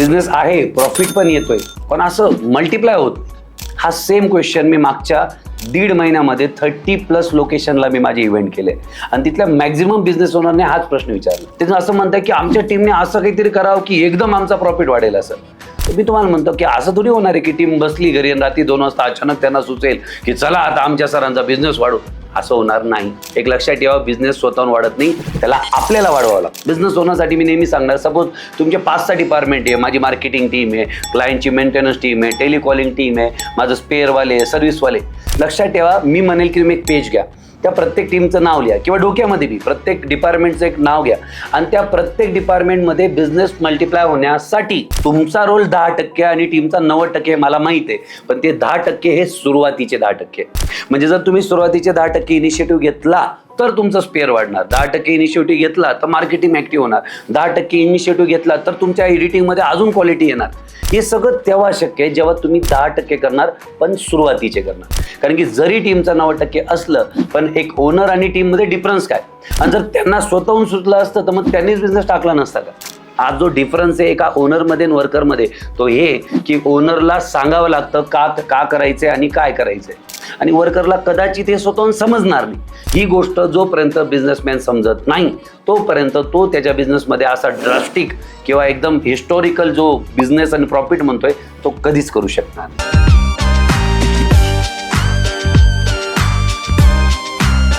Business आहे profit पण येतोय. पण असं मल्टिप्लाय होत. हा सेम क्वेश्चन मी मागच्या दीड महिन्यामध्ये थर्टी प्लस लोकेशनला मी माझे इव्हेंट केले. आणि तिथल्या मॅक्झिमम बिझनेस ओनरने हाच प्रश्न विचारला. तिथं असं म्हणतात की आमच्या टीमने असं काहीतरी करावं की एकदम आमचा प्रॉफिट वाढेल असं. मी तुम्हाला म्हणतो की असं थोडी होणार आहे की टीम बसली घरी आणि रात्री दोन वाजता अचानक त्यांना सुचेल की चला आता आमच्या सरांचा बिझनेस वाढू. असं होणार नाही. एक लक्षात ठेवा बिझनेस स्वतःहून वाढत नाही त्याला आपल्याला वाढवावं लागतं. बिझनेस होण्यासाठी मी नेहमी सांगणार सपोज तुमचे पाच सहा डिपार्टमेंट आहे माझी मार्केटिंग टीम आहे क्लायंटची मेंटेनन्स टीम आहे टेलिकॉलिंग टीम आहे माझं स्पेअरवाले सर्व्हिसवाले लक्षात ठेवा मी म्हणेल की तुम्ही एक पेज घ्या. त्या प्रत्येक टीमचं नाव लिहा किंवा डोक्यामध्ये बी प्रत्येक डिपार्टमेंटचं एक नाव घ्या. आणि त्या प्रत्येक डिपार्टमेंटमध्ये बिझनेस मल्टिप्लाय होण्यासाठी तुमचा रोल दहा टक्के आणि टीमचा नव्वद टक्के मला माहीत आहे. पण ते दहा टक्के हे सुरुवातीचे दहा टक्के. म्हणजे जर तुम्ही सुरुवातीचे दहा टक्के इनिशिएटिव्ह घेतला तर तुमचं स्पेअर वाढणार. दहा टक्के इनिशिएटिव्ह घेतला तर मार्केटिंग ऍक्टिव्ह होणार. दहा टक्के इनिशिएटिव्ह घेतला तर तुमच्या एडिटिंगमध्ये अजून क्वालिटी येणार. हे सगळं तेव्हा शक्य आहे जेव्हा तुम्ही दहा टक्के करणार पण सुरुवातीचे करणार. कारण की जरी टीमचं नव्वद टक्के असलं पण एक ओनर आणि टीममध्ये डिफरन्स काय? आणि जर त्यांना स्वतःहून सुचलं असतं तर मग त्यांनीच बिझनेस टाकला नसता का? आज जो डिफरन्स आहे एका ओनरमध्ये आणि वर्करमध्ये तो हे की ओनरला सांगावं लागतं का का करायचं आणि काय करायचंय. आणि वर्करला कदाचित हे स्वतःहून समजणार नाही. ही गोष्ट जोपर्यंत बिझनेसमॅन समजत नाही तोपर्यंत तो त्याच्या बिझनेसमध्ये असा ड्रास्टिक किंवा एकदम हिस्टॉरिकल जो बिझनेस आणि प्रॉफिट म्हणतोय तो कधीच करू शकणार नाही.